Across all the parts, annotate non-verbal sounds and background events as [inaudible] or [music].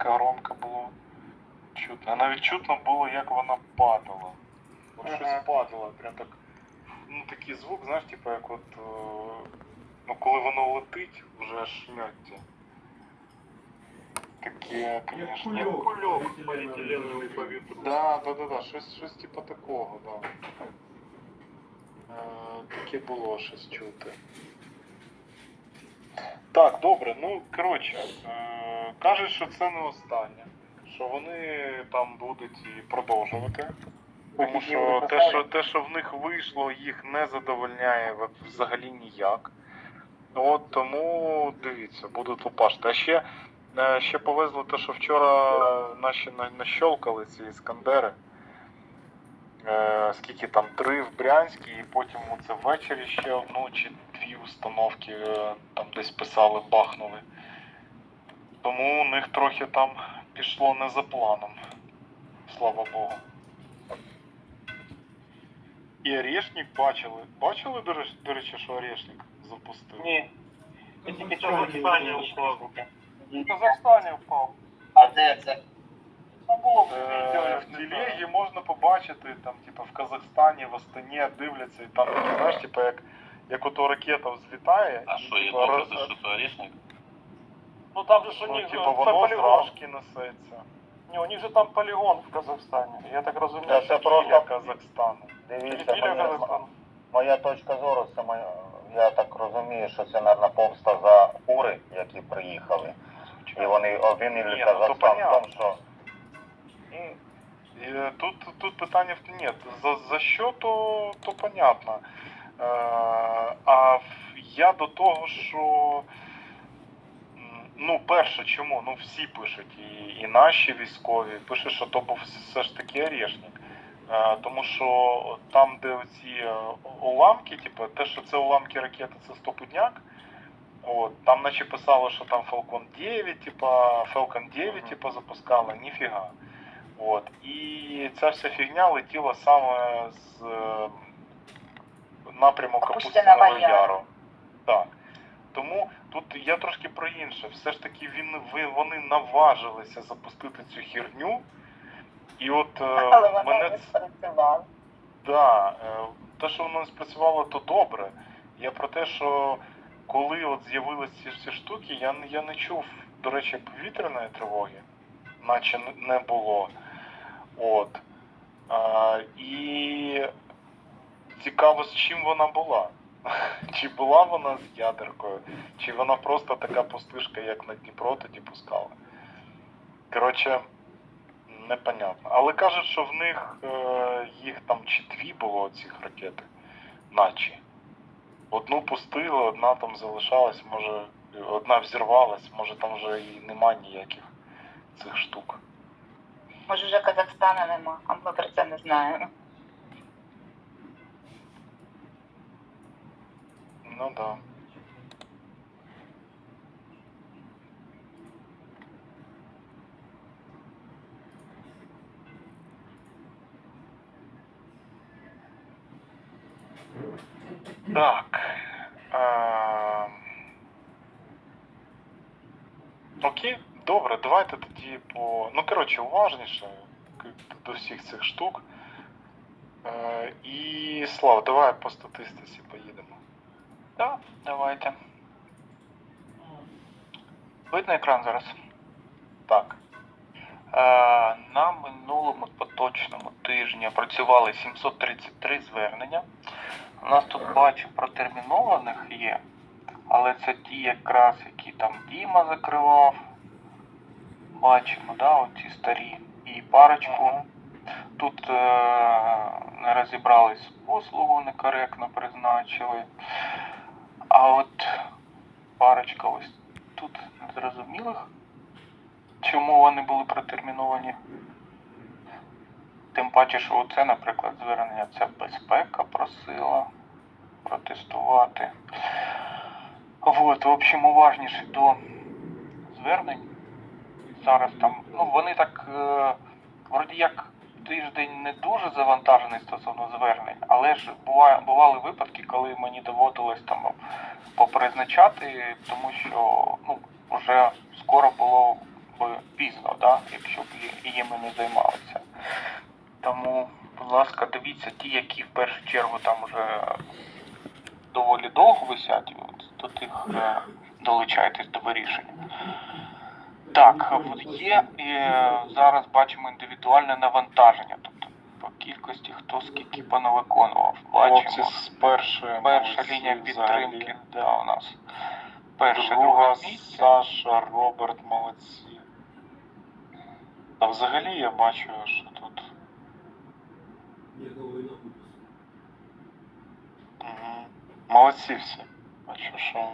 така громка була. Чутно. А навіть чутно було, як вона падала. От Ага. щось падало, прям так. Ну такий звук, знаєш, типу як от. е, Ну коли воно летить, вже шмьоття. Таке, звісно. Як кульок поліетиленовий по вітру. Да, да, да, да, щось, щось типу такого, да. Е, таке було щось чути. Так, добре, ну коротше, е, кажуть, що це не останнє. Що вони там будуть і продовжувати. Тому що те, що те, що в них вийшло, їх не задовольняє взагалі ніяк. От тому дивіться, будуть лупашити. А ще, е, ще повезло те, що вчора наші нащолкали ці іскандери. Е, скільки там три в Брянській, і потім це ввечері ще одну чи дві установки е, там десь писали, бахнули. Тому у них трохи там пішло не за планом. Слава Богу. І Орешник бачили. Бачили, до речі, до речі, що Орешник запустив? Ні. Я тільки в Казахстані упав. В Казахстані впав. А де це? Ну було б Е, в телегі можна побачити, там, типу, в Казахстані, в Астані дивляться, і там, знаєш, типу, як, як ото ракета взлітає. А і, що, є типу, докази, роз- що це орешник? Ну там же ж у Ну, них типу, е, воно з полігон. рашки несеться. Ні, у них же там полігон в Казахстані. Я так розумію. Та що це просто- Біля Казахстану. Дивіться, біля моя, Казахстану. моя точка зору, це моя, я так розумію, що це, мабуть, помста за ури, які приїхали. І вони обвинили Ні, ну, то Казахстан в понятно. тому, що І, е, тут, тут питання в ні, за, за що то, то понятно. Е, а я до того, що ну, перше, чому? Ну всі пишуть, і, і наші військові пишуть, що то був все ж таки орешник. Е, тому що там, де оці е, уламки, типу, те, що це уламки ракети, це стопудняк. От, там наче писало, що там Falcon 9, типа, Falcon 9, типа, запускали, ніфіга. От. І ця вся фігня летіла саме з напряму Капустиного Капустиного Яру. Так. Тому тут я трошки про інше. Все ж таки він, ви, вони наважилися запустити цю херню. І от е, [laughs] Але вона мене не спрацювала. Да, е, те, що воно не спрацювало, то добре. Я про те, що коли от з'явилися ці всі штуки, я, я не чув, до речі, повітряної тривоги, наче не було. От. А, і цікаво, з чим вона була. [laughs] Чи була вона з ядеркою, чи вона просто така пустишка, як на Дніпро тоді пускала. Коротше, непонятно. Але кажуть, що в них е, їх там чи дві було цих ракети, наче. Одну пустили, одна там залишалась, може, одна взірвалась, може там вже і нема ніяких цих штук. Може, вже Казахстана нема, а ми про це не знаємо. Ну да. Так. Окей, добре, давайте тоді по. Ну, коротше, уважніше до всіх цих штук. Е, і Слав, давай по статистиці поїдемо. Так, давайте. Видно екран зараз. Так. Е, на минулому поточному тижні працювали 733 звернення. У нас тут бачу протермінованих є, але це ті якраз, які там Діма закривав. Бачимо, да, оці старі. І парочку. Тут е, не розібрались послугу, некоректно призначили. А от парочка ось тут незрозумілих, чому вони були протерміновані. Тим паче, що оце, наприклад, звернення це безпека просила протестувати. От, в общем, уважніше до звернень. Зараз там, ну вони так, е, вроді як тиждень не дуже завантажений стосовно звернень, але ж буває, бували випадки, коли мені доводилось там попризначати, тому що ну, вже скоро було би пізно, да, якщо б їми не займалися. Тому, будь ласка, дивіться ті, які в першу чергу там вже доволі довго висять, от, до тих е, долучайтесь до вирішення. Так, от є е, зараз бачимо індивідуальне навантаження, тобто по кількості хто скільки понавиконував. Бачимо. з першої Перша лінія підтримки, да, у нас. Перше, Друга друге. Саша, Роберт, молодці. А взагалі я бачу, що тут. Угу. Молодці всі. Бачу, що.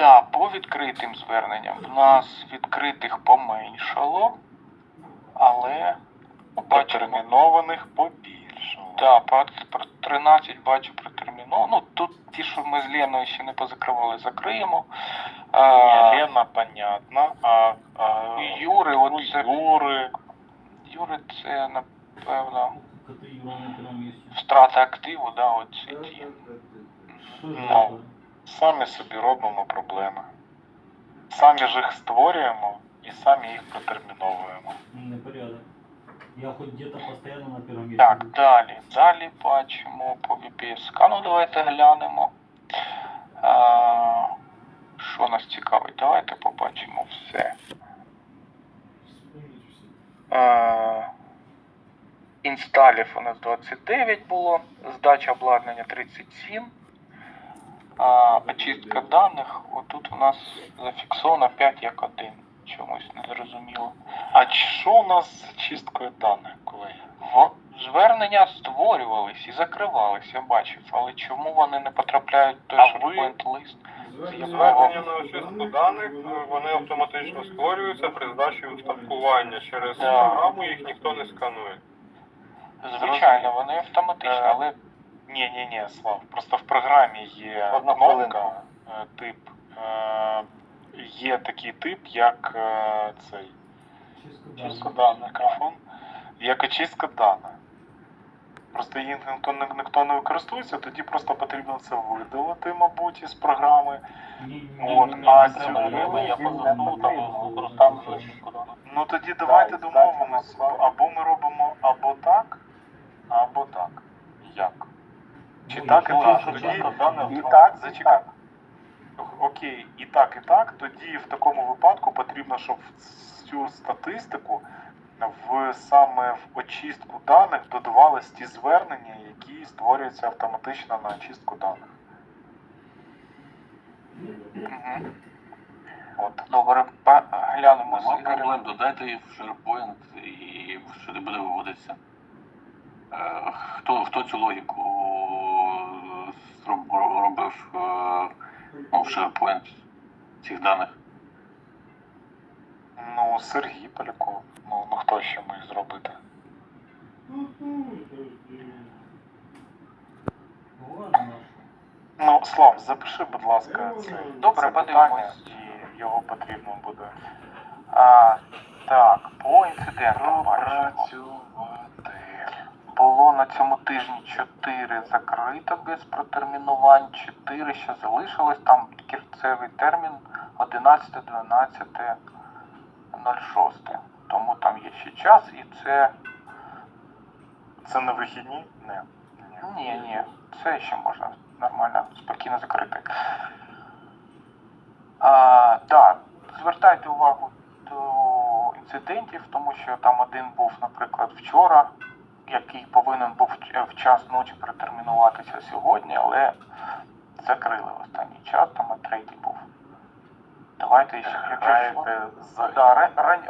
Да, по відкритим зверненням. В нас відкритих поменшало, але ну. Протермінованих побільшало. Да, по про 13 бачу протерміновано. Ну, тут ті, що ми з Леною ще не позакривали, закриємо. А, Ні, Лена, понятно. А, а Юри, от ну, це, Юри. Юри, це напевно втрата активу, да, оці ті. Ну. Самі собі робимо проблеми. Самі ж їх створюємо і самі їх протерміновуємо. Непорядок. Я хоть где-то постоянно на месте. Так, далі. Далі бачимо по VPSK. Ну, давайте глянемо. А, що нас цікавить? Давайте побачимо все. А, інсталів у нас 29 було, здача обладнання 37. А, очистка даних, отут у нас зафіксовано 5 як 1. Чомусь не зрозуміло. А що у нас з чисткою даних, колеги? В звернення створювались і закривались, я бачив, але чому вони не потрапляють в той А SharePoint лист? Звернення на очистку даних, вони автоматично створюються при здачі устаткування. Через програму їх ніхто не сканує. Звичайно, вони автоматичні, Е, але Ні, ні, ні, Слав. Просто в програмі є Одну кнопка, е, тип. е, Є такий тип, як е, цей Чистка даних мікрофон, як очистка даних. Просто її ніхто не, ніхто не користується, тоді просто потрібно це видалити, мабуть, із програми. От, а треба, я позову, там, там, Ну тоді давайте Так, домовимось, так. або ми робимо або так, або так. Як? Чи так і так? Тоді і так, і зачекай. так. Окей, і так, і так. Тоді в такому випадку потрібно, щоб цю статистику в саме в очистку даних додавались ті звернення, які створюються автоматично на очистку даних. Мгм. От. добре, глянемо. з Нема проблем, додайте їх в SharePoint і сюди буде виводитися. Е, Хто, хто цю логіку робив е, ну, SharePoint цих даних? Ну, Сергій Поляков. Ну, ну хто ще міг зробити? Ну, Слав, запиши, будь ласка, це, Добре, це подивимось. питання, і його потрібно буде А, так, по інцидентам бачимо. Було на цьому тижні 4 закрито без протермінувань, 4 ще залишилось, там кірцевий термін 11.12.06. Тому там є ще час і це. Це не вихідні? Не. Ні, ні, це ще можна нормально, спокійно закрити. А, да, звертайте увагу до інцидентів, тому що там один був, наприклад, вчора, який повинен був в- в час ночі протермінуватися сьогодні, але закрили в останній час, там а третій був. Давайте ще якщо що. За Да, ра- ран-